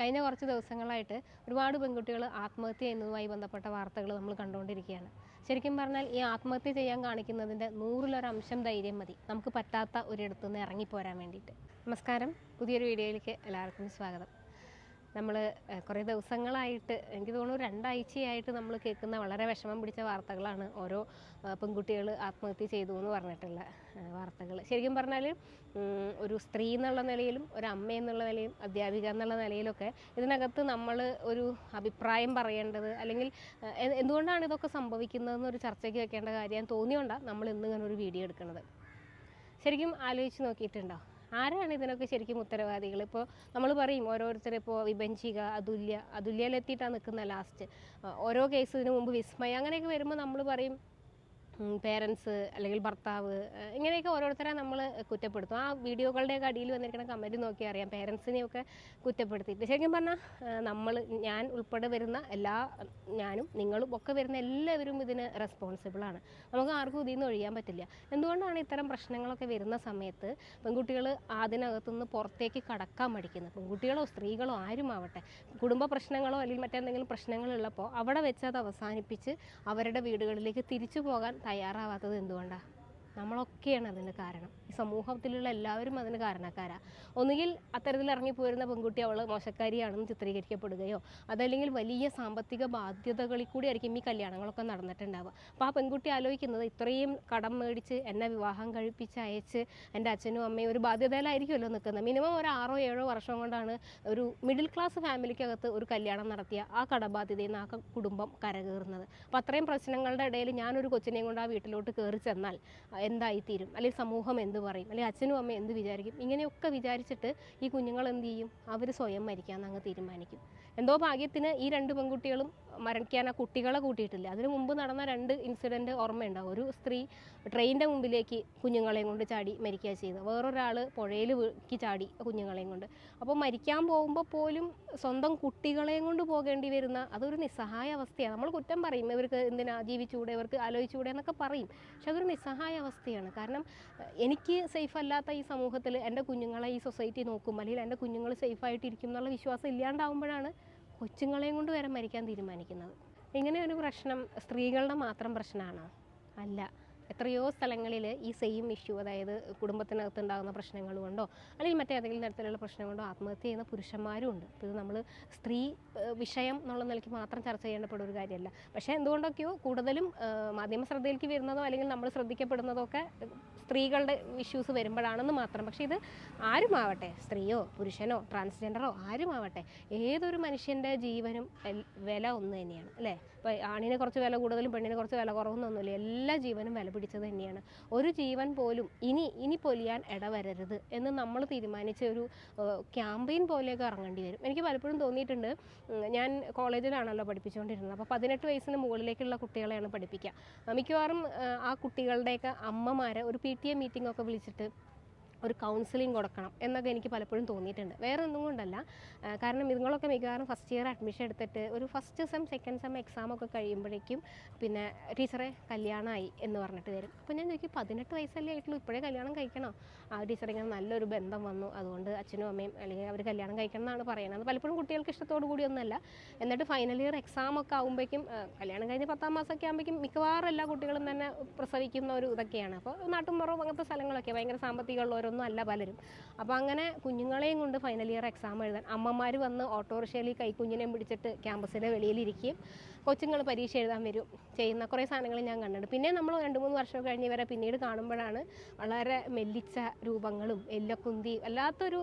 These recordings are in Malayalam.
കഴിഞ്ഞ കുറച്ച് ദിവസങ്ങളായിട്ട് ഒരുപാട് പെൺകുട്ടികൾ ആത്മഹത്യ ചെയ്യുന്നതുമായി ബന്ധപ്പെട്ട വാർത്തകൾ നമ്മൾ കണ്ടുകൊണ്ടിരിക്കുകയാണ്. ശരിക്കും പറഞ്ഞാൽ ഈ ആത്മഹത്യ ചെയ്യാൻ കാണിക്കുന്നതിന്റെ നൂറിലൊരംശം ധൈര്യം മതി. നമുക്ക് പറ്റാത്ത ഒരിടത്തുനിന്ന് ഇറങ്ങി ഇറങ്ങിപ്പോരാൻ വേണ്ടിയിട്ട്. നമസ്കാരം. പുതിയൊരു വീഡിയോയിലേക്ക് എല്ലാവർക്കും സ്വാഗതം. നമ്മൾ കുറേ ദിവസങ്ങളായിട്ട് എനിക്ക് തോന്നുന്നു രണ്ടാഴ്ചയായിട്ട് നമ്മൾ കേൾക്കുന്ന വളരെ വിഷമം പിടിച്ച വാർത്തകളാണ് ഓരോ പെൺകുട്ടികൾ ആത്മഹത്യ ചെയ്തു എന്ന് പറഞ്ഞിട്ടുള്ള വാർത്തകൾ ശരിക്കും പറഞ്ഞാൽ ഒരു സ്ത്രീ എന്നുള്ള നിലയിലും ഒരു അമ്മ എന്നുള്ള നിലയിലും അധ്യാപിക എന്നുള്ള നിലയിലൊക്കെ ഇതിനകത്ത് നമ്മൾ ഒരു അഭിപ്രായം പറയേണ്ടത് അല്ലെങ്കിൽ എന്തുകൊണ്ടാണ് ഇതൊക്കെ സംഭവിക്കുന്നതെന്നൊരു ചർച്ചയ്ക്ക് വെക്കേണ്ട കാര്യം തോന്നിയോണ്ടാണ് നമ്മൾ ഇന്ന് ഇങ്ങനെ ഒരു വീഡിയോ എടുക്കുന്നത്. ശരിക്കും ആലോചിച്ച് നോക്കിയിട്ടുണ്ടോ? ആരാണ് ഇതിനൊക്കെ ശരിക്കും ഉത്തരവാദികൾ? ഇപ്പോൾ നമ്മൾ പറയും ഓരോരുത്തർ ഇപ്പോൾ വിഭജിക അതുല്യ അതുല്യയിലെത്തിയിട്ടാണ് നിൽക്കുന്നത് ലാസ്റ്റ് ഓരോ കേസിന് മുമ്പ് വിസ്മയ അങ്ങനെയൊക്കെ വരുമ്പോൾ നമ്മൾ പറയും പേരൻസ് അല്ലെങ്കിൽ ഭർത്താവ് ഇങ്ങനെയൊക്കെ ഓരോരുത്തരെ നമ്മൾ കുറ്റപ്പെടുത്തും. ആ വീഡിയോകളുടെയൊക്കെ അടിയിൽ വന്നിരിക്കുന്ന കമന്റ് നോക്കി അറിയാം. പേരൻസിനെയൊക്കെ കുറ്റപ്പെടുത്തിയിട്ട്. ശരിക്കും പറഞ്ഞാൽ നമ്മൾ ഞാൻ ഉൾപ്പെടെ വരുന്ന എല്ലാ ഞാനും നിങ്ങളും ഒക്കെ വരുന്ന എല്ലാവരും ഇതിന് റെസ്പോൺസിബിളാണ് നമുക്ക് ആർക്കും ഇതിൽ നിന്ന് ഒഴിയാൻ പറ്റില്ല. എന്തുകൊണ്ടാണ് ഇത്തരം പ്രശ്നങ്ങളൊക്കെ വരുന്ന സമയത്ത് പെൺകുട്ടികൾ അതിനകത്തുനിന്ന് പുറത്തേക്ക് കടക്കാൻ മടിക്കുന്നത്? പെൺകുട്ടികളോ സ്ത്രീകളോ ആരും ആവട്ടെ. കുടുംബ പ്രശ്നങ്ങളോ അല്ലെങ്കിൽ മറ്റെന്തെങ്കിലും പ്രശ്നങ്ങളുള്ളപ്പോൾ അവിടെ വെച്ച് അത് അവസാനിപ്പിച്ച് അവരുടെ വീടുകളിലേക്ക് തിരിച്ചു പോകാൻ തയ്യാറാവാത്തത് എന്തുകൊണ്ടാണ് നമ്മളൊക്കെയാണ് അതിന് കാരണം. ഈ സമൂഹത്തിലുള്ള എല്ലാവരും അതിന് കാരണക്കാരാ. ഒന്നുകിൽ അത്തരത്തിൽ ഇറങ്ങിപ്പോരുന്ന പെൺകുട്ടി അവൾ മോശക്കാരിയാണെന്ന് ചിത്രീകരിക്കപ്പെടുകയോ അതല്ലെങ്കിൽ വലിയ സാമ്പത്തിക ബാധ്യതകളിൽ കൂടി ആയിരിക്കും ഈ കല്യാണങ്ങളൊക്കെ നടന്നിട്ടുണ്ടാവുക. അപ്പോൾ ആ പെൺകുട്ടി ആലോചിക്കുന്നത് ഇത്രയും കടം മേടിച്ച് എന്നെ വിവാഹം കഴിപ്പിച്ച് അയച്ച് എന്റെ അച്ഛനും അമ്മയും ഒരു ബാധ്യതയിലായിരിക്കുമല്ലോ നിൽക്കുന്നത്. മിനിമം ഒരു ആറോ ഏഴോ വർഷം കൊണ്ടാണ് ഒരു മിഡിൽ ക്ലാസ് ഫാമിലിക്കകത്ത് ഒരു കല്യാണം നടത്തിയ ആ കടബാധ്യതയിൽ നിന്ന് ആ കുടുംബം കരകയറുന്നത്. അപ്പോൾ അത്രയും പ്രശ്നങ്ങളുടെ ഇടയിൽ ഞാനൊരു കൊച്ചിനെയും കൊണ്ട് ആ വീട്ടിലോട്ട് കയറി ചെന്നാൽ എന്തായിത്തീരും? അല്ലെങ്കിൽ സമൂഹം എന്ത് പറയും? അല്ലെങ്കിൽ അച്ഛനും അമ്മ എന്ത് വിചാരിക്കും? ഇങ്ങനെയൊക്കെ വിചാരിച്ചിട്ട് ഈ കുഞ്ഞുങ്ങൾ എന്ത് ചെയ്യും? അവർ സ്വയം മരിക്കാമെന്ന് അങ്ങ് തീരുമാനിക്കും. എന്തോ ഭാഗ്യത്തിന് ഈ രണ്ട് പെൺകുട്ടികളും മരണിക്കാൻ ആ കുട്ടികളെ കൂട്ടിയിട്ടില്ല. അതിനു മുമ്പ് നടന്ന രണ്ട് ഇൻസിഡന്റ് ഓർമ്മയുണ്ടാവും. ഒരു സ്ത്രീ ട്രെയിനിന്റെ മുമ്പിലേക്ക് കുഞ്ഞുങ്ങളെയും കൊണ്ട് ചാടി മരിക്കുക ചെയ്തു വേറൊരാൾ പുഴയിൽ ചാടി കുഞ്ഞുങ്ങളെയും കൊണ്ട്. അപ്പോൾ മരിക്കാൻ പോകുമ്പോൾ പോലും സ്വന്തം കുട്ടികളെയും കൊണ്ട് പോകേണ്ടി വരുന്ന അതൊരു നിസ്സഹായ അവസ്ഥയാണ്. നമ്മൾ കുറ്റം പറയും. ഇവർക്ക് എന്തിനാ ജീവിച്ചുകൂടെ ഇവർക്ക് ആലോചിച്ചുകൂടെ എന്നൊക്കെ പറയും. പക്ഷെ അതൊരു നിസ്സഹായ അവസ്ഥയാണ്. കാരണം എനിക്ക് സേഫ് അല്ലാത്ത ഈ സമൂഹത്തിൽ എന്റെ കുഞ്ഞുങ്ങളെ ഈ സൊസൈറ്റി നോക്കും. അല്ലെങ്കിൽ എന്റെ കുഞ്ഞുങ്ങൾ സേഫായിട്ടിരിക്കും എന്നുള്ള വിശ്വാസം ഇല്ലാണ്ടാവുമ്പോഴാണ് കൊച്ചുങ്ങളെയും കൊണ്ട് വരെ മരിക്കാൻ തീരുമാനിക്കുന്നത്. ഇങ്ങനെ ഒരു പ്രശ്നം സ്ത്രീകളുടെ മാത്രം പ്രശ്നമാണോ? അല്ല. എത്രയോ സ്ഥലങ്ങളിൽ ഈ സെയിം ഇഷ്യൂ അതായത് കുടുംബത്തിനകത്ത് ഉണ്ടാകുന്ന പ്രശ്നങ്ങൾ കൊണ്ടോ അല്ലെങ്കിൽ മറ്റേതെങ്കിലും തരത്തിലുള്ള പ്രശ്നം കൊണ്ടോ ആത്മഹത്യ ചെയ്യുന്ന പുരുഷന്മാരും ഉണ്ട്. ഇത് നമ്മൾ സ്ത്രീ വിഷയം എന്നുള്ള നിലയ്ക്ക് മാത്രം ചർച്ച ചെയ്യേണ്ടപ്പെട്ട ഒരു കാര്യമല്ല. പക്ഷേ എന്തുകൊണ്ടൊക്കെയോ കൂടുതലും മാധ്യമ ശ്രദ്ധയിലേക്ക് വരുന്നതോ അല്ലെങ്കിൽ നമ്മൾ ശ്രദ്ധിക്കപ്പെടുന്നതോ ഒക്കെ സ്ത്രീകളുടെ ഇഷ്യൂസ് വരുമ്പോഴാണെന്ന് മാത്രം. പക്ഷേ ഇത് ആരുമാവട്ടെ? സ്ത്രീയോ പുരുഷനോ ട്രാൻസ്ജെൻഡറോ ആരുമാവട്ടെ? ഏതൊരു മനുഷ്യന്റെ ജീവനും വില ഒന്ന് തന്നെയാണ് അല്ലേ? ഇപ്പോൾ ആണിന് കുറച്ച് വില കൂടുതലും പെണ്ണിനെ കുറച്ച് വില കുറവെന്നൊന്നുമില്ല. എല്ലാ ജീവനും വില പിടിച്ചത് തന്നെയാണ്. ഒരു ജീവൻ പോലും ഇനി ഇനി പൊലിയാൻ ഇടവരരുത് എന്ന് നമ്മൾ തീരുമാനിച്ച ഒരു ക്യാമ്പയിൻ പോലെയൊക്കെ ഇറങ്ങേണ്ടി വരും. എനിക്ക് പലപ്പോഴും തോന്നിയിട്ടുണ്ട് ഞാൻ കോളേജിലാണല്ലോ പഠിപ്പിച്ചുകൊണ്ടിരുന്നത്. അപ്പോൾ പതിനെട്ട് വയസ്സിന് മുകളിലേക്കുള്ള കുട്ടികളെയാണ് പഠിപ്പിക്കുക. മിക്കവാറും ആ കുട്ടികളുടെയൊക്കെ അമ്മമാരെ ഒരു പി ടി എ മീറ്റിംഗ് ഒക്കെ വിളിച്ചിട്ട് ഒരു കൗൺസിലിംഗ് കൊടുക്കണം എന്നൊക്കെ എനിക്ക് പലപ്പോഴും തോന്നിയിട്ടുണ്ട്. വേറെ ഒന്നും കൊണ്ടല്ല. കാരണം ഇതുങ്ങളൊക്കെ മിക്കവാറും ഫസ്റ്റ് ഇയർ അഡ്മിഷൻ എടുത്തിട്ട് ഒരു first sem second sem exam ഒക്കെ കഴിയുമ്പോഴേക്കും പിന്നെ ടീച്ചറെ കല്യാണമായി എന്ന് പറഞ്ഞിട്ട് വരും. അപ്പോൾ ഞാൻ ചോദിക്കും പതിനെട്ട് വയസ്സല്ലേ ആയിട്ടുള്ളൂ ഇപ്പോഴേ കല്യാണം കഴിക്കണോ? ആ ടീച്ചർ ഇങ്ങനെ നല്ലൊരു ബന്ധം വന്നു. അതുകൊണ്ട് അച്ഛനും അമ്മയും അല്ലെങ്കിൽ അവർ കല്യാണം കഴിക്കണം എന്നാണ് പറയുന്നത്. പലപ്പോഴും കുട്ടികൾക്ക് ഇഷ്ടത്തോടു കൂടിയൊന്നുമല്ല എന്നിട്ട് ഫൈനൽ ഇയർ എക്സാം ഒക്കെ ആകുമ്പോഴേക്കും കല്യാണം കഴിഞ്ഞ് പത്താം മാസമൊക്കെ ആകുമ്പോഴേക്കും മിക്കവാറും എല്ലാ കുട്ടികളും തന്നെ പ്രസവിക്കുന്ന ഒരു ഇതൊക്കെയാണ്. അപ്പോൾ നാട്ടുമ്പുറം അങ്ങനത്തെ സ്ഥലങ്ങളൊക്കെ ഭയങ്കര സാമ്പത്തികമുള്ളവരൊന്നും അല്ല പലരും. അപ്പോൾ അങ്ങനെ കുഞ്ഞുങ്ങളെയും കൊണ്ട് ഫൈനൽ ഇയർ എക്സാം എഴുതാൻ അമ്മമാർ വന്ന് ഓട്ടോറിക്ഷയിൽ കൈക്കുഞ്ഞിനെയും പിടിച്ചിട്ട് ക്യാമ്പസിന്റെ വെളിയിലിരിക്കുകയും കൊച്ചുങ്ങൾ പരീക്ഷ എഴുതാൻ വരും. ചെയ്യുന്ന കുറേ സാധനങ്ങൾ ഞാൻ കണ്ടിട്ടുണ്ട്. പിന്നെ നമ്മൾ രണ്ട് മൂന്ന് വർഷം കഴിഞ്ഞ് ഇവരെ പിന്നീട് കാണുമ്പോഴാണ് വളരെ മെല്ലിച്ച രൂപങ്ങളും എല്ലക്കുന്തി വല്ലാത്തൊരു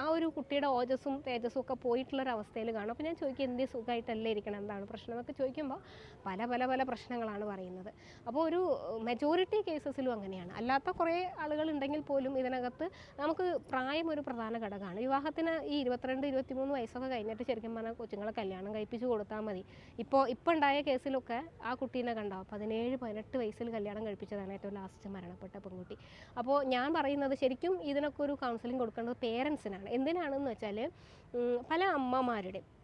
ആ ഒരു കുട്ടിയുടെ ഓജസ്സും തേജസ്സും ഒക്കെ പോയിട്ടുള്ളൊരവസ്ഥയിൽ കാണും. അപ്പോൾ ഞാൻ ചോദിക്കും എന്ത് സുഖമായിട്ടല്ലേ ഇരിക്കണം? എന്താണ് പ്രശ്നം എന്നൊക്കെ ചോദിക്കുമ്പോൾ പല പല പല പ്രശ്നങ്ങളാണ് പറയുന്നത്. അപ്പോൾ ഒരു മെജോറിറ്റി കേസസിലും അങ്ങനെയാണ്. അല്ലാത്ത കുറേ ആളുകൾ ഉണ്ടെങ്കിൽ പോലും ഇതിനകത്ത് നമുക്ക് പ്രായം ഒരു പ്രധാന ഘടകമാണ്. വിവാഹത്തിന് ഈ ഇരുപത്തിരണ്ട് ഇരുപത്തിമൂന്ന് വയസ്സൊക്കെ കഴിഞ്ഞിട്ട് ശരിക്കും പറഞ്ഞാൽ കൊച്ചുങ്ങളെ കല്യാണം കഴിപ്പിച്ച് കൊടുത്താൽ മതി. ഇപ്പോൾ ഇപ്പോൾ ഉണ്ടായ കേസിലൊക്കെ ആ കുട്ടീനെ കണ്ടോ? പതിനേഴ് പതിനെട്ട് വയസ്സിൽ കല്യാണം കഴിപ്പിച്ചതാണ് ഏറ്റവും ലാസ്റ്റ് മരണപ്പെട്ട പെൺകുട്ടി. അപ്പോൾ ഞാൻ പറയുന്നത് ശരിക്കും ഇതിനൊക്കെ ഒരു കൗൺസിലിംഗ് കൊടുക്കേണ്ടത് പേരൻസിനാണ് എന്തിനാണെന്ന് വെച്ചാൽ പല അമ്മമാരുടെയും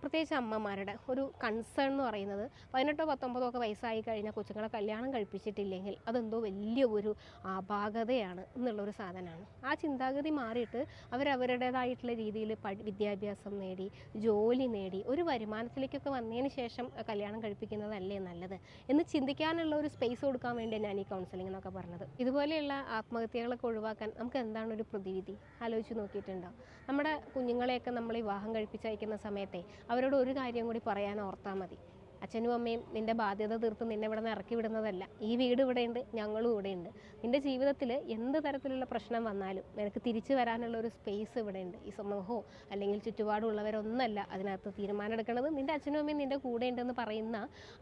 പ്രത്യേകിച്ച് അമ്മമാരുടെ ഒരു കൺസേൺ എന്ന് പറയുന്നത് പതിനെട്ടോ പത്തൊമ്പതോ ഒക്കെ വയസ്സായി കഴിഞ്ഞാൽ കൊച്ചുങ്ങളെ കല്യാണം കഴിപ്പിച്ചിട്ടില്ലെങ്കിൽ അതെന്തോ വലിയ ഒരു അപാകതയാണ് എന്നുള്ളൊരു സാധനമാണ്. ആ ചിന്താഗതി മാറിയിട്ട് അവരവരുടേതായിട്ടുള്ള രീതിയിൽ വിദ്യാഭ്യാസം നേടി ജോലി നേടി ഒരു വരുമാനത്തിലേക്കൊക്കെ വന്നതിന് ശേഷം കല്യാണം കഴിപ്പിക്കുന്നതല്ലേ നല്ലത്? എന്ന് ചിന്തിക്കാനുള്ള ഒരു സ്പേസ് കൊടുക്കാൻ വേണ്ടി ഞാൻ ഈ കൗൺസിലിംഗ് എന്നൊക്കെ പറഞ്ഞത്. ഇതുപോലെയുള്ള ആത്മഹത്യകളൊക്കെ ഒഴിവാക്കാൻ നമുക്ക് എന്താണ് ഒരു പ്രതിവിധി? ആലോചിച്ച് നോക്കിയിട്ടുണ്ടോ? നമ്മുടെ കുഞ്ഞുങ്ങളെയൊക്കെ നമ്മൾ വിവാഹം കഴിപ്പിച്ചയക്കുന്ന സമയത്തെ അവരോട് ഒരു കാര്യം കൂടി പറയാൻ ഓർത്താൽ മതി. അച്ഛനും അമ്മയും നിന്റെ ബാധ്യത തീർത്ത് നിന്നെ ഇവിടെ നിന്ന് ഇറക്കി വിടുന്നതല്ല. ഈ വീട് ഇവിടെയുണ്ട് ഞങ്ങളും ഇവിടെയുണ്ട്. നിന്റെ ജീവിതത്തിൽ എന്ത് തരത്തിലുള്ള പ്രശ്നം വന്നാലും നിനക്ക് തിരിച്ചു വരാനുള്ള ഒരു സ്പേസ് ഇവിടെയുണ്ട്. ഈ സമൂഹമോ അല്ലെങ്കിൽ ചുറ്റുപാടുള്ളവരൊന്നല്ല അതിനകത്ത് തീരുമാനം എടുക്കുന്നത് നിന്റെ അച്ഛനും അമ്മയും നിന്റെ കൂടെ ഉണ്ടെന്ന് പറയുന്ന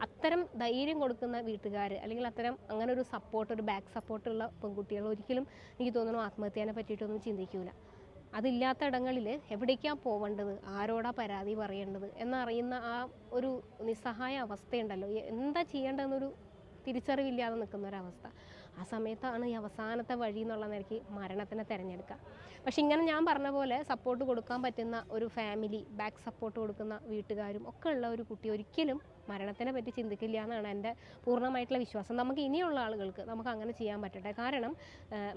അത്തരം ധൈര്യം കൊടുക്കുന്ന വീട്ടുകാർ അല്ലെങ്കിൽ അത്തരം അങ്ങനെ ഒരു സപ്പോർട്ട് ഒരു ബാക്ക് സപ്പോർട്ടുള്ള പെൺകുട്ടികൾ ഒരിക്കലും എനിക്ക് തോന്നുന്നു ആത്മഹത്യനെ പറ്റിയിട്ടൊന്നും ചിന്തിക്കൂല. അതില്ലാത്ത ഇടങ്ങളിൽ എവിടേക്കാണ് പോവേണ്ടത്? ആരോടാ പരാതി പറയേണ്ടത്? എന്നറിയുന്ന ആ ഒരു നിസ്സഹായ അവസ്ഥയുണ്ടല്ലോ. എന്താ ചെയ്യേണ്ടതെന്നൊരു തിരിച്ചറിവില്ലാതെ നിൽക്കുന്ന ഒരവസ്ഥ ആ സമയത്താണ് ഈ അവസാനത്തെ വഴി എന്നുള്ള നിലയ്ക്ക് മരണത്തിനെ തിരഞ്ഞെടുക്കുക. പക്ഷെ ഇങ്ങനെ ഞാൻ പറഞ്ഞ പോലെ സപ്പോർട്ട് കൊടുക്കാൻ പറ്റുന്ന ഒരു ഫാമിലി ബാക്ക് സപ്പോർട്ട് കൊടുക്കുന്ന വീട്ടുകാരും ഒക്കെ ഉള്ള ഒരു കുട്ടി ഒരിക്കലും മരണത്തിനെ പറ്റി ചിന്തിക്കില്ല എന്നാണ് എന്റെ പൂർണമായിട്ടുള്ള വിശ്വാസം. നമുക്ക് ഇനിയുള്ള ആളുകൾക്ക് നമുക്ക് അങ്ങനെ ചെയ്യാൻ പറ്റട്ടെ. കാരണം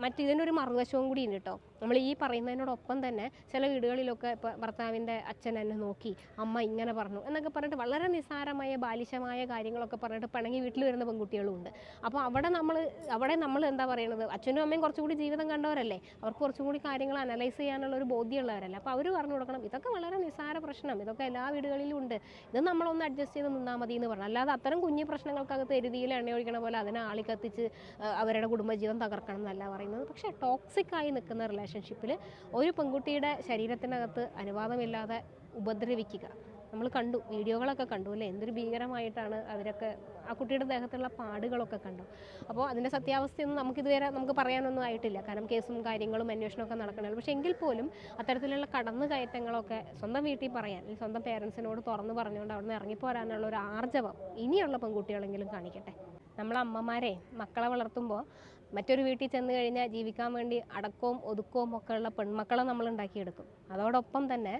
മറ്റിതിന്റെ ഒരു മറുവശവും കൂടി ഉണ്ട് കേട്ടോ നമ്മൾ ഈ പറയുന്നതിനോടൊപ്പം തന്നെ ചില വീടുകളിലൊക്കെ ഇപ്പോൾ ഭർത്താവിന്റെ അച്ഛൻ എന്നെ നോക്കി അമ്മ ഇങ്ങനെ പറഞ്ഞു എന്നൊക്കെ പറഞ്ഞിട്ട് വളരെ നിസ്സാരമായ ബാലിശമായ കാര്യങ്ങളൊക്കെ പറഞ്ഞിട്ട് പിണങ്ങി വീട്ടിൽ വരുന്ന പെൺകുട്ടികളും ഉണ്ട്. അപ്പോൾ അവിടെ നമ്മൾ അവിടെ നമ്മൾ എന്താ പറയുന്നത് അച്ഛനും അമ്മയും കുറച്ചുകൂടി ജീവിതം കണ്ടവരല്ലേ? അവർക്ക് കുറച്ചും കൂടി കാര്യങ്ങൾ അനലൈസ് ചെയ്യാനുള്ള ഒരു ബോധ്യമുള്ളവരല്ലേ? അപ്പോൾ അവർ പറഞ്ഞു കൊടുക്കണം. ഇതൊക്കെ വളരെ നിസ്സാര പ്രശ്നം. ഇതൊക്കെ എല്ലാ വീടുകളിലും ഉണ്ട്. ഇത് നമ്മളൊന്ന് അഡ്ജസ്റ്റ് ചെയ്ത് നിന്നാൽ മതി എന്ന് പറഞ്ഞു. അല്ലാതെ അത്തരം കുഞ്ഞു പ്രശ്നങ്ങൾക്കകത്ത് എരുതിയിൽ എണ്ണ ഒഴിക്കണ പോലെ അതിനെ ആളി കത്തിച്ച് അവരുടെ കുടുംബജീവിതം തകർക്കണം എന്നല്ല പറയുന്നത്. പക്ഷേ ടോക്സിക് ആയി നിൽക്കുന്ന റിലേഷൻഷിപ്പിൽ ഒരു പെൺകുട്ടിയുടെ ശരീരത്തിനകത്ത് അനുവാദമില്ലാതെ ഉപദ്രവിക്കുക നമ്മൾ കണ്ടു വീഡിയോകളൊക്കെ കണ്ടു അല്ലേ? എന്തൊരു ഭീകരമായിട്ടാണ് അവരൊക്കെ ആ കുട്ടിയുടെ ദേഹത്തുള്ള പാടുകളൊക്കെ കണ്ടു. അപ്പോൾ അതിന്റെ സത്യാവസ്ഥയൊന്നും നമുക്കിതുവരെ നമുക്ക് പറയാനൊന്നും ആയിട്ടില്ല. കാരണം കേസും കാര്യങ്ങളും അന്വേഷണമൊക്കെ നടക്കണമല്ലോ പക്ഷേ എങ്കിൽ പോലും അത്തരത്തിലുള്ള കടന്നു കയറ്റങ്ങളൊക്കെ സ്വന്തം വീട്ടിൽ പറയാൻ സ്വന്തം പേരൻസിനോട് തുറന്നു പറഞ്ഞുകൊണ്ട് അവിടെ നിന്ന് ഇറങ്ങിപ്പോരാനുള്ള ഒരു ആർജവം ഇനിയുള്ള പെൺകുട്ടികളെങ്കിലും കാണിക്കട്ടെ. നമ്മൾ അമ്മമാരെ മക്കളെ വളർത്തുമ്പോൾ മറ്റൊരു വീട്ടിൽ ചെന്ന് കഴിഞ്ഞാൽ ജീവിക്കാൻ വേണ്ടി അടക്കവും ഒതുക്കവും ഒക്കെയുള്ള പെൺമക്കളെ നമ്മൾ ഉണ്ടാക്കിയെടുക്കും. അതോടൊപ്പം തന്നെ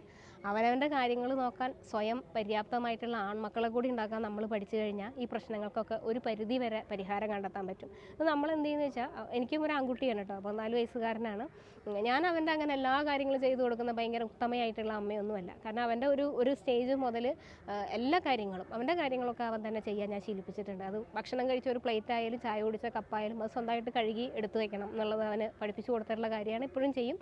അവനവന്റെ കാര്യങ്ങൾ നോക്കാൻ സ്വയം പര്യാപ്തമായിട്ടുള്ള ആൺമക്കളെ കൂടി ഉണ്ടാക്കാൻ നമ്മൾ പഠിച്ചു കഴിഞ്ഞാൽ ഈ പ്രശ്നങ്ങൾക്കൊക്കെ ഒരു പരിധി വരെ പരിഹാരം കണ്ടെത്താൻ പറ്റും. അത് നമ്മൾ എന്ത് ചെയ്യുന്നത് വെച്ചാൽ എനിക്കും ഒരു ആൺകുട്ടിയാണ് കേട്ടോ. അപ്പോൾ നാല് വയസ്സുകാരനാണ് ഞാൻ അവന്റെ അങ്ങനെ എല്ലാ കാര്യങ്ങളും ചെയ്തു കൊടുക്കുന്ന ഭയങ്കര ഉത്തമയായിട്ടുള്ള അമ്മയൊന്നുമല്ല. കാരണം അവന്റെ ഒരു ഒരു സ്റ്റേജ് മുതൽ എല്ലാ കാര്യങ്ങളും അവന്റെ കാര്യങ്ങളൊക്കെ അവൻ തന്നെ ചെയ്യാൻ ഞാൻ ശീലിപ്പിച്ചിട്ടുണ്ട്. അത് ഭക്ഷണം കഴിച്ച ഒരു പ്ലേറ്റ് ആയാലും ചായ കുടിച്ച കപ്പായാലും അത് സ്വന്തമായിട്ട് കഴുകി എടുത്തു വയ്ക്കണം എന്നുള്ളത് അവന് പഠിപ്പിച്ചു കൊടുത്തിട്ടുള്ള കാര്യമാണ്. ഇപ്പോഴും ചെയ്യും.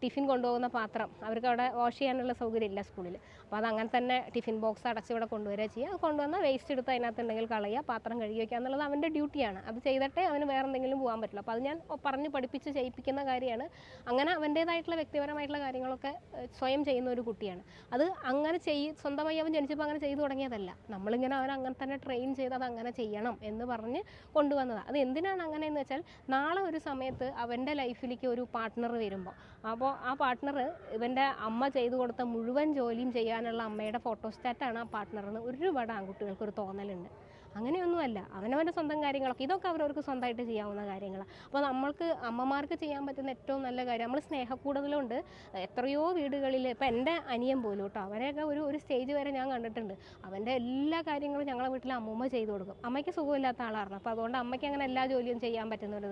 ടിഫിൻ കൊണ്ടുപോകുന്ന പാത്രം അവർക്ക് അവിടെ വാഷ് ചെയ്യാനുള്ള സൗകര്യം ഇല്ല സ്കൂളിൽ. അപ്പോൾ അത് അങ്ങനെ തന്നെ ടിഫിൻ ബോക്സ് അടച്ച് ഇവിടെ കൊണ്ടുവരിക ചെയ്യുക. കൊണ്ടുവന്നാൽ വേസ്റ്റ് എടുത്ത് അതിനകത്തുണ്ടെങ്കിൽ കളയുക പാത്രം കഴുകി വയ്ക്കുക എന്നുള്ളത് അവന്റെ ഡ്യൂട്ടിയാണ് അത് ചെയ്തിട്ടേ അവന് വേറെ എന്തെങ്കിലും പോകാൻ പറ്റുള്ളൂ. അപ്പോൾ അത് ഞാൻ പറഞ്ഞ് പഠിപ്പിച്ച് ചെയ്യിപ്പിക്കുന്ന കാര്യമാണ്. അങ്ങനെ അവന്റേതായിട്ടുള്ള വ്യക്തിപരമായിട്ടുള്ള കാര്യങ്ങളൊക്കെ സ്വയം ചെയ്യുന്ന ഒരു കുട്ടിയാണ്. അത് അങ്ങനെ ചെയ് സ്വന്തമായി അവൻ ജനിച്ചപ്പോൾ അങ്ങനെ ചെയ്തു തുടങ്ങിയതല്ല. നമ്മളിങ്ങനെ അവൻ അങ്ങനെ തന്നെ ട്രെയിൻ ചെയ്ത് അത് അങ്ങനെ ചെയ്യണം എന്ന് പറഞ്ഞ് കൊണ്ടുവന്നതാണ് അത് എന്തിനാണ് അങ്ങനെ എന്ന് വെച്ചാൽ നാളെ ഒരു സമയത്ത് അവന്റെ ലൈഫിലേക്ക് ഒരു പാർട്ട്ണർ വരുമ്പോൾ. അപ്പോൾ ആ പാർട്ട്ണർ ഇവന്റെ അമ്മ ചെയ്തു കൊടുത്ത മുഴുവൻ ജോലിയും ചെയ്യാനുള്ള അമ്മയുടെ ഫോട്ടോസ്റ്റാറ്റാണ് ആ പാർട്ട്ണറെന്ന് ഒരുപാട് ആൺകുട്ടികൾക്ക് ഒരു തോന്നലുണ്ട്. അങ്ങനെയൊന്നുമല്ല. അവനവന്റെ സ്വന്തം കാര്യങ്ങളൊക്കെ. ഇതൊക്കെ അവരവർക്ക് സ്വന്തമായിട്ട് ചെയ്യാവുന്ന കാര്യങ്ങളാണ് അപ്പോൾ നമ്മൾക്ക് അമ്മമാർക്ക് ചെയ്യാൻ പറ്റുന്ന ഏറ്റവും നല്ല കാര്യം നമ്മൾ സ്നേഹക്കൂടുതലുണ്ട്. എത്രയോ വീടുകളിൽ ഇപ്പം എന്റെ അനിയൻ പോലും കേട്ടോ അവരെയൊക്കെ ഒരു ഒരു സ്റ്റേജ് വരെ ഞാൻ കണ്ടിട്ടുണ്ട്. അവന്റെ എല്ലാ കാര്യങ്ങളും ഞങ്ങളെ വീട്ടിൽ അമ്മൂമ്മ ചെയ്തു കൊടുക്കും. അമ്മയ്ക്ക് സുഖമില്ലാത്ത ആളാണ് അപ്പോൾ അതുകൊണ്ട് അമ്മയ്ക്ക് അങ്ങനെ എല്ലാ ജോലിയും ചെയ്യാൻ പറ്റുന്ന ഒരു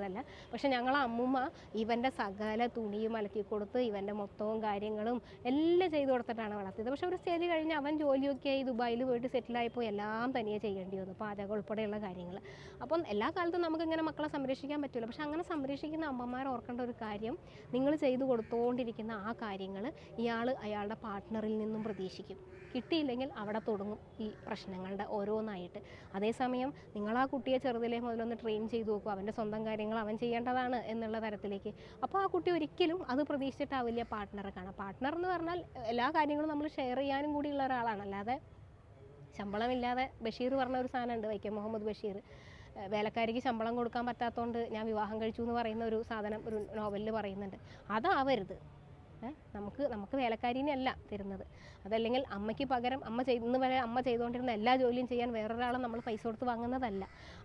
പക്ഷെ ഞങ്ങളെ അമ്മൂമ്മ ഇവന്റെ സകല തുണിയും അലക്കി കൊടുത്ത് ഇവന്റെ മൊത്തവും കാര്യങ്ങളും എല്ലാം ചെയ്തു കൊടുത്തിട്ടാണ് വളർത്തിയത്. പക്ഷെ ഒരു സ്റ്റേജ് കഴിഞ്ഞ് അവൻ ജോലിയൊക്കെ ആയി ദുബായിൽ പോയിട്ട് സെറ്റിലായപ്പോൾ എല്ലാം തനിയെ ചെയ്യേണ്ടി വന്നു. പാചകം ഉൾപ്പെടെയുള്ള കാര്യങ്ങൾ. അപ്പം എല്ലാ കാലത്തും നമുക്കിങ്ങനെ മക്കളെ സംരക്ഷിക്കാൻ പറ്റില്ല പക്ഷെ അങ്ങനെ സംരക്ഷിക്കുന്ന അമ്മമാർ ഓർക്കേണ്ട ഒരു കാര്യം നിങ്ങൾ ചെയ്തു കൊടുത്തുകൊണ്ടിരിക്കുന്ന ആ കാര്യങ്ങൾ ഇയാൾ അയാളുടെ പാർട്ട്ണറിൽ നിന്നും പ്രതീക്ഷിക്കും. കിട്ടിയില്ലെങ്കിൽ അവിടെ തുടങ്ങും ഈ പ്രശ്നങ്ങളുടെ ഓരോന്നായിട്ട്. അതേസമയം നിങ്ങൾ ആ കുട്ടിയെ ചെറുതിലേ മുതലൊന്ന് ട്രെയിൻ ചെയ്തു നോക്കും. അവന്റെ സ്വന്തം കാര്യങ്ങൾ അവൻ ചെയ്യേണ്ടതാണ് എന്നുള്ള തരത്തിലേക്ക്. അപ്പോൾ ആ കുട്ടി ഒരിക്കലും അത് പ്രതീക്ഷിച്ചിട്ടാവില്ല പാർട്ട്ണറെ കാണാം പാർട്ട്ണർ എന്ന് പറഞ്ഞാൽ എല്ലാ കാര്യങ്ങളും നമ്മൾ ഷെയർ ചെയ്യാനും കൂടിയുള്ള ഒരാളാണ്. അല്ലാതെ ശമ്പളമില്ലാതെ ബഷീർ പറഞ്ഞ ഒരു സാധനമുണ്ട് വൈക്കം മുഹമ്മദ് ബഷീർ. വേലക്കാരിക്ക് ശമ്പളം കൊടുക്കാൻ പറ്റാത്തതുകൊണ്ട് ഞാൻ വിവാഹം കഴിച്ചു എന്ന് പറയുന്ന ഒരു സാധനം ഒരു നോവലിൽ പറയുന്നുണ്ട്. അതാവരുത്. നമുക്ക് നമുക്ക് വേലക്കാരിനെ അല്ല തരുന്നത്. അതല്ലെങ്കിൽ അമ്മയ്ക്ക് പകരം അമ്മ ചെയ്യുന്ന വരെ അമ്മ ചെയ്തുകൊണ്ടിരുന്ന എല്ലാ ജോലിയും ചെയ്യാൻ വേറൊരാളെ നമ്മൾ പൈസ കൊടുത്ത് വാങ്ങുന്നതല്ല.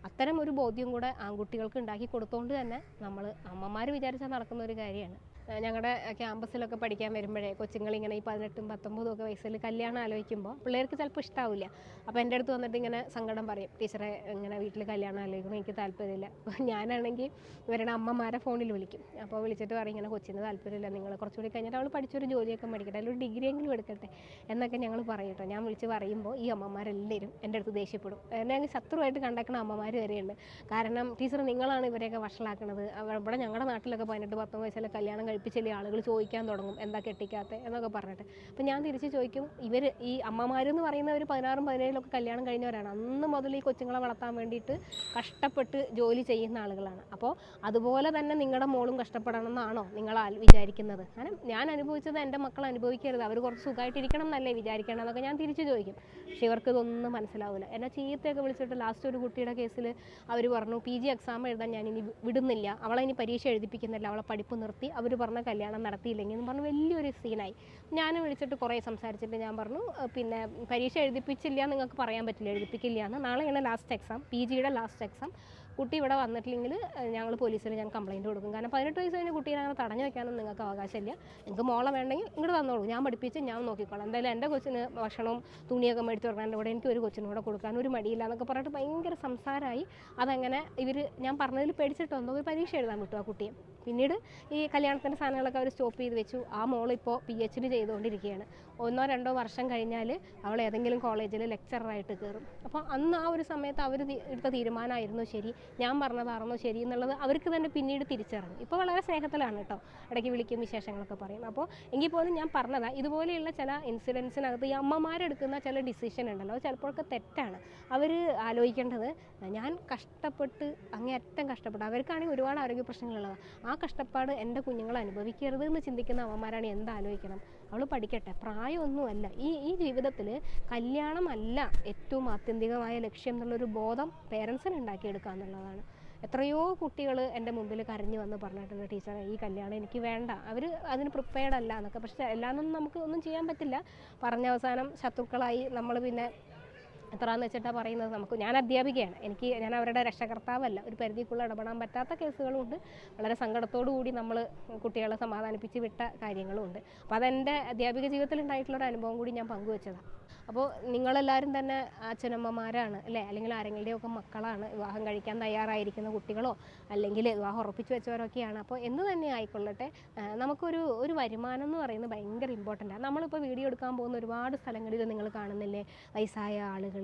അത്തരം ഒരു ബോധ്യം കൂടെ ആൺകുട്ടികൾക്ക് ഉണ്ടാക്കി കൊടുത്തുകൊണ്ട് തന്നെ നമ്മൾ അമ്മമാർ വിചാരിച്ചാൽ നടക്കുന്ന ഒരു കാര്യമാണ്. ഞങ്ങളുടെ ക്യാമ്പസിലൊക്കെ പഠിക്കാൻ വരുമ്പോഴേ കൊച്ചുങ്ങളിങ്ങനെ ഈ പതിനെട്ടും പത്തൊമ്പതും ഒക്കെ വയസ്സിൽ കല്യാണം ആലോചിക്കുമ്പോൾ പിള്ളേർക്ക് ചിലപ്പോൾ ഇഷ്ടാവില്ല. അപ്പോൾ എന്റെ അടുത്ത് വന്നിട്ട് ഇങ്ങനെ സങ്കടം പറയും. ടീച്ചറെ ഇങ്ങനെ വീട്ടിൽ കല്യാണം ആലോചിക്കണം എനിക്ക് താല്പര്യമില്ല. ഞാനാണെങ്കിൽ ഇവരുടെ അമ്മമാരെ ഫോണിൽ വിളിക്കും. അപ്പോൾ വിളിച്ചിട്ട് പറയും ഇങ്ങനെ കൊച്ചിന് താല്പര്യമില്ല നിങ്ങൾ കുറച്ചുകൂടി കഴിഞ്ഞിട്ട് അവൾ പഠിച്ചൊരു ജോലിയൊക്കെ മേടിക്കട്ടെ അല്ലെങ്കിൽ ഒരു ഡിഗ്രി എങ്കിലും എടുക്കട്ടെ എന്നൊക്കെ ഞങ്ങൾ പറയും കേട്ടോ. ഞാൻ വിളിച്ച് പറയുമ്പോൾ ഈ അമ്മമാരെല്ലാവരും എന്റെ അടുത്ത് ദേഷ്യപ്പെടും. എന്നെ അങ്ങ് ശത്രുവായിട്ട് കണ്ടേക്കുന്ന അമ്മമാർ വരെയുണ്ട്. കാരണം ടീച്ചർ നിങ്ങളാണ് ഇവരെയൊക്കെ വഷളാക്കണത്. അവ- ഇവിടെ ഞങ്ങളുടെ നാട്ടിലൊക്കെ പതിനെട്ട് പത്തൊമ്പത് വയസ്സിലെ കല്യാണം കഴിപ്പിച്ചില്ലേ ആളുകൾ ചോദിക്കാൻ തുടങ്ങും എന്താ കെട്ടിക്കാത്ത? എന്നൊക്കെ പറഞ്ഞിട്ട്. അപ്പം ഞാൻ തിരിച്ച് ചോദിക്കും ഇവർ ഈ അമ്മമാരെന്ന് പറയുന്നവർ പതിനാറും പതിനേഴിലൊക്കെ കല്യാണം കഴിഞ്ഞവരാണ്. അന്ന് മുതൽ ഈ കൊച്ചുങ്ങളെ വളർത്താൻ വേണ്ടിയിട്ട് കഷ്ടപ്പെട്ട് ജോലി ചെയ്യുന്ന ആളുകളാണ്. അപ്പോൾ അതുപോലെ തന്നെ നിങ്ങളുടെ മോളും കഷ്ടപ്പെടണം എന്നാണോ നിങ്ങൾ വിചാരിക്കുന്നത്? കാരണം ഞാൻ അനുഭവിച്ചത് എന്റെ മക്കൾ അനുഭവിക്കരുത്. അവർ കുറച്ച് സുഖമായിട്ടിരിക്കണം എന്നല്ലേ വിചാരിക്കണം എന്നൊക്കെ ഞാൻ തിരിച്ചു ചോദിക്കും. പക്ഷെ ഇവർക്ക് ഇതൊന്നും മനസ്സിലാവില്ല എന്നെ ചീത്തയൊക്കെ വിളിച്ചിട്ട് ലാസ്റ്റ് ഒരു കുട്ടിയുടെ കേസിൽ അവർ പറഞ്ഞു പി ജി എക്സാം എഴുതാൻ ഞാൻ ഇനി വിടുന്നില്ല. അവളെ ഇനി പരീക്ഷ എഴുതിപ്പിക്കുന്നില്ല. അവളെ പഠിപ്പ് നിർത്തി. അവർ പറഞ്ഞ കല്യാണം നടത്തിയില്ലെങ്കിൽ എന്ന് പറഞ്ഞ് വലിയൊരു സീനായി ഞാൻ വിളിച്ചിട്ട് കുറേ സംസാരിച്ചിട്ട് ഞാൻ പറഞ്ഞു പിന്നെ പരീക്ഷ എഴുതിപ്പിച്ചില്ല നിങ്ങൾക്ക് പറയാൻ പറ്റില്ല എഴുതിപ്പിക്കില്ല എന്ന്. നാളെയാണ് ലാസ്റ്റ് എക്സാം പി ജിയുടെ ലാസ്റ്റ് എക്സാം കുട്ടി ഇവിടെ വന്നിട്ടില്ലെങ്കിൽ ഞങ്ങൾ പോലീസിന് ഞാൻ കംപ്ലയിന്റ് കൊടുക്കും. കാരണം പതിനെട്ട് വയസ്സ് കഴിഞ്ഞ കുട്ടീനെ അങ്ങനെ തടഞ്ഞു വെക്കാനൊന്നും നിങ്ങൾക്ക് അവകാശമില്ല. നിങ്ങൾക്ക് മോളെ വേണ്ടെങ്കിൽ ഇങ്ങോട്ട് വന്നോളൂ. ഞാൻ പഠിപ്പിച്ച് ഞാൻ നോക്കിക്കോളാം. എന്തായാലും എന്റെ കൊച്ചിന് ഭക്ഷണവും തുണിയൊക്കെ മേടിച്ച് കൊടുക്കാൻ ഇവിടെ എനിക്ക് ഒരു കൊച്ചിനും കൂടെ കൊടുക്കാൻ ഒരു മടിയില്ല എന്നൊക്കെ പറഞ്ഞിട്ട് ഭയങ്കര സംസാരമായി. അതങ്ങനെ ഇവർ ഞാൻ പറഞ്ഞതിൽ പേടിച്ചിട്ടുണ്ടോ ഒരു പരീക്ഷ എഴുതാൻ വിട്ടു ആ കുട്ടിയെ. പിന്നീട് ഈ കല്യാണത്തിന്റെ സാധനങ്ങളൊക്കെ അവർ സ്റ്റോപ്പ് ചെയ്ത് വെച്ചു. ആ മോളിപ്പോൾ പി എച്ച് ഡി ചെയ്തുകൊണ്ടിരിക്കുകയാണ്. ഒന്നോ രണ്ടോ വർഷം കഴിഞ്ഞാൽ അവൾ ഏതെങ്കിലും കോളേജിൽ ലെക്ചറായിട്ട് കയറും അപ്പോൾ അന്ന് ആ ഒരു സമയത്ത് അവർ എടുത്ത തീരുമാനമായിരുന്നു ശരി ഞാൻ പറഞ്ഞതായിരുന്നോ ശരി എന്നുള്ളത് അവർക്ക് തന്നെ പിന്നീട് തിരിച്ചറിഞ്ഞു. ഇപ്പോൾ വളരെ സ്നേഹത്തിലാണ് കേട്ടോ ഇടയ്ക്ക് വിളിക്കും വിശേഷങ്ങളൊക്കെ പറയും. അപ്പോൾ എങ്കിൽ പോലും ഞാൻ പറഞ്ഞതാ ഇതുപോലെയുള്ള ചില ഇൻസിഡൻസിനകത്ത് ഈ അമ്മമാരെടുക്കുന്ന ചില ഡിസിഷൻ ഉണ്ടല്ലോ ചിലപ്പോഴൊക്കെ തെറ്റാണ്. അവർ ആലോചിക്കേണ്ടത് ഞാൻ കഷ്ടപ്പെട്ട് അങ്ങേയറ്റം കഷ്ടപ്പെട്ടു അവർക്കാണെങ്കിൽ ഒരുപാട് ആരോഗ്യ പ്രശ്നങ്ങളുള്ളതാണ് ആ കഷ്ടപ്പാട് എന്റെ കുഞ്ഞുങ്ങൾ അനുഭവിക്കരുത് എന്ന് ചിന്തിക്കുന്ന അമ്മമാരാണ് എന്താലോചിക്കണം അവൾ പഠിക്കട്ടെ. പ്രായമൊന്നുമല്ല. ഈ ഈ ജീവിതത്തിൽ കല്യാണമല്ല ഏറ്റവും ആത്യന്തികമായ ലക്ഷ്യം എന്നുള്ളൊരു ബോധം പേരൻസിന് ഉണ്ടാക്കിയെടുക്കുക എന്നുള്ളതാണ്. എത്രയോ കുട്ടികൾ എന്റെ മുമ്പിൽ കരഞ്ഞു വന്ന് പറഞ്ഞിട്ടുണ്ട് ടീച്ചറെ ഈ കല്യാണം എനിക്ക് വേണ്ട. അവർ അതിന് പ്രിപ്പയർഡ് അല്ല എന്നൊക്കെ. പക്ഷേ എല്ലാമൊന്നും നമുക്ക് ഒന്നും ചെയ്യാൻ പറ്റില്ല. പറഞ്ഞ അവസാനം ശത്രുക്കളായി നമ്മൾ പിന്നെ എത്രയാണെന്ന് വെച്ചിട്ടാണ് പറയുന്നത്? നമുക്ക് ഞാൻ അധ്യാപികയാണ്. എനിക്ക് ഞാൻ അവരുടെ രക്ഷകർത്താവല്ല. ഒരു പരിധിക്കുള്ള ഇടപെടാൻ പറ്റാത്ത കേസുകളുമുണ്ട് വളരെ സങ്കടത്തോടു കൂടി നമ്മൾ കുട്ടികളെ സമാധാനിപ്പിച്ച് വിട്ട കാര്യങ്ങളുമുണ്ട് അപ്പോൾ അതെന്റെ അധ്യാപിക ജീവിതത്തിൽ ഉണ്ടായിട്ടുള്ള ഒരു അനുഭവം കൂടി ഞാൻ പങ്കുവച്ചതാണ് അപ്പോൾ നിങ്ങളെല്ലാവരും തന്നെ അച്ഛനമ്മമാരാണ് അല്ലേ? അല്ലെങ്കിൽ ആരെങ്കിലുടെയൊക്കെ മക്കളാണ് വിവാഹം കഴിക്കാൻ തയ്യാറായിരിക്കുന്ന കുട്ടികളോ അല്ലെങ്കിൽ വിവാഹം ഉറപ്പിച്ചു വെച്ചവരൊക്കെയാണ്. അപ്പോൾ എന്ന് തന്നെ ആയിക്കൊള്ളട്ടെ നമുക്കൊരു ഒരു വരുമാനം എന്ന് പറയുന്നത് ഭയങ്കര ഇമ്പോർട്ടന്റ് ആണ് നമ്മളിപ്പോൾ വീഡിയോ എടുക്കാൻ പോകുന്ന ഒരുപാട് സ്ഥലങ്ങളിൽ നിങ്ങൾ കാണുന്നില്ലേ? വയസ്സായ ആളുകൾ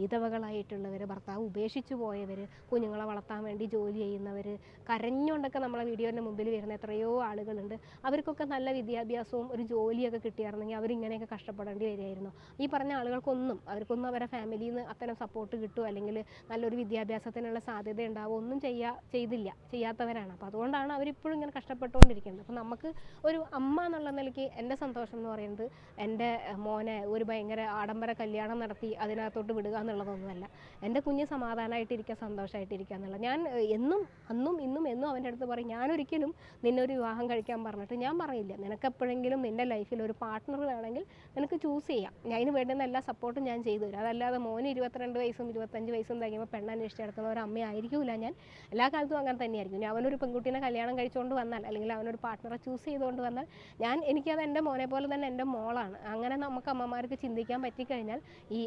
വിധവകളായിട്ടുള്ളവർ ഭർത്താവ് ഉപേക്ഷിച്ചു പോയവർ കുഞ്ഞുങ്ങളെ വളർത്താൻ വേണ്ടി ജോലി ചെയ്യുന്നവർ കരഞ്ഞുകൊണ്ടൊക്കെ നമ്മളെ വീഡിയോന്റെ മുമ്പിൽ വരുന്ന എത്രയോ ആളുകളുണ്ട്. അവർക്കൊക്കെ നല്ല വിദ്യാഭ്യാസവും ഒരു ജോലിയൊക്കെ കിട്ടിയായിരുന്നെങ്കിൽ അവരിങ്ങനെയൊക്കെ കഷ്ടപ്പെടേണ്ടി വരികയായിരുന്നു. ഈ പറഞ്ഞ ആളുകൾക്കൊന്നും അവർക്കൊന്നും അവരുടെ ഫാമിലിയിൽ നിന്ന് അത്തരം സപ്പോർട്ട് കിട്ടുമോ അല്ലെങ്കിൽ നല്ലൊരു വിദ്യാഭ്യാസത്തിനുള്ള സാധ്യത ഉണ്ടാവുമോ ഒന്നും ചെയ്യാ ചെയ്തില്ല ചെയ്യാത്തവരാണ്. അപ്പോൾ അതുകൊണ്ടാണ് അവരിപ്പോഴും ഇങ്ങനെ കഷ്ടപ്പെട്ടുകൊണ്ടിരിക്കുന്നത്. അപ്പോൾ നമുക്ക് ഒരു അമ്മ എന്നുള്ള നിലയ്ക്ക് എന്റെ സന്തോഷം എന്ന് പറയുന്നത് എന്റെ മോനെ ഒരു ഭയങ്കര ആഡംബര കല്യാണം നടത്തി അതിനകത്തോട്ട് വിടുക എന്നുള്ളതൊന്നുമല്ല. എന്റെ കുഞ്ഞ് സമാധാനമായിട്ടിരിക്കുക സന്തോഷമായിട്ടിരിക്കുക എന്നുള്ളത്. ഞാൻ എന്നും അന്നും ഇന്നും എന്നും അവന്റെ അടുത്ത് പറയും ഞാനൊരിക്കലും നിന്നൊരു വിവാഹം കഴിക്കാൻ പറഞ്ഞിട്ട് ഞാൻ പറയില്ല. നിനക്കെപ്പോഴെങ്കിലും നിന്റെ ലൈഫിൽ ഒരു പാർട്ട്ണർ വേണമെങ്കിൽ നിനക്ക് ചൂസ് ചെയ്യാം. ഞാൻ അതിന് വേണ്ടുന്ന എല്ലാ സപ്പോർട്ടും ഞാൻ ചെയ്തു തരും. അതല്ലാതെ മോന് ഇരുപത്തിരണ്ട് വയസ്സും ഇരുപത്തഞ്ച് വയസ്സും തികയുമ്പോൾ പെണ്ണന്വേഷിച്ച് നടക്കുന്ന ഒരു അമ്മയായിരിക്കില്ല ഞാൻ. എല്ലാ കാലത്തും അങ്ങനെ തന്നെയായിരിക്കും. അവനൊരു പെൺകുട്ടീനെ കല്യാണം കഴിച്ചുകൊണ്ട് വന്നാൽ അല്ലെങ്കിൽ അവനൊരു പാർട്ട്ണറെ ചൂസ് ചെയ്തുകൊണ്ട് വന്നാൽ ഞാൻ എനിക്കത് എന്റെ മോനെ പോലെ തന്നെ എന്റെ മോളാണ്. അങ്ങനെ നമുക്ക് അമ്മമാർക്ക് ചിന്തിക്കാൻ പറ്റിക്കഴിഞ്ഞാൽ ഈ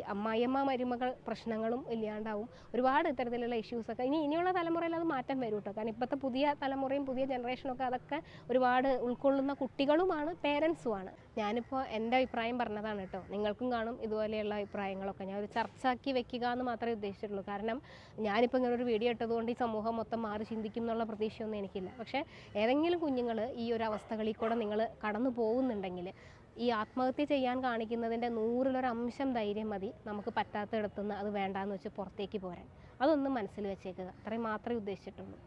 അമ്മായിയമ്മ മരുമകൾ പ്രശ്നങ്ങളും ഇല്ലാണ്ടാവും. ഒരുപാട് ഇത്തരത്തിലുള്ള ഇഷ്യൂസൊക്കെ ഇനി ഇനിയുള്ള തലമുറയിൽ അത് മാറ്റം വരും കേട്ടോ. കാരണം ഇപ്പോഴത്തെ പുതിയ തലമുറയും പുതിയ ജനറേഷനും ഒക്കെ അതൊക്കെ ഒരുപാട് ഉൾക്കൊള്ളുന്ന കുട്ടികളുമാണ് പേരൻസുമാണ് ഞാനിപ്പോൾ എന്റെ അഭിപ്രായം പറഞ്ഞതാണ് കേട്ടോ. നിങ്ങൾക്കും കാണും ഇതുപോലെയുള്ള അഭിപ്രായങ്ങളൊക്കെ. ഞാൻ ഒരു ചർച്ചയാക്കി വെക്കുക എന്ന് മാത്രമേ ഉദ്ദേശിച്ചിട്ടുള്ളൂ. കാരണം ഞാനിപ്പോൾ ഇങ്ങനെ ഒരു വീഡിയോ ഇട്ടതുകൊണ്ട് ഈ സമൂഹം മൊത്തം മാറി ചിന്തിക്കും എന്നുള്ള പ്രതീക്ഷയൊന്നും എനിക്കില്ല. പക്ഷേ ഏതെങ്കിലും കുഞ്ഞുങ്ങൾ ഈ ഒരു അവസ്ഥകളിൽ കൂടെ നിങ്ങൾ കടന്നു പോകുന്നുണ്ടെങ്കിൽ ഈ ആത്മഹത്യ ചെയ്യാൻ കാണിക്കുന്നതിന്റെ നൂറിലൊരംശം ധൈര്യം മതി നമുക്ക് പറ്റാത്തിടത്തുനിന്ന് അത് വേണ്ടാന്ന് വെച്ച് പുറത്തേക്ക് പോരാൻ. അതൊന്നും മനസ്സിൽ വെച്ചേക്കുക. അത്രയും മാത്രമേ ഉദ്ദേശിച്ചിട്ടുള്ളൂ.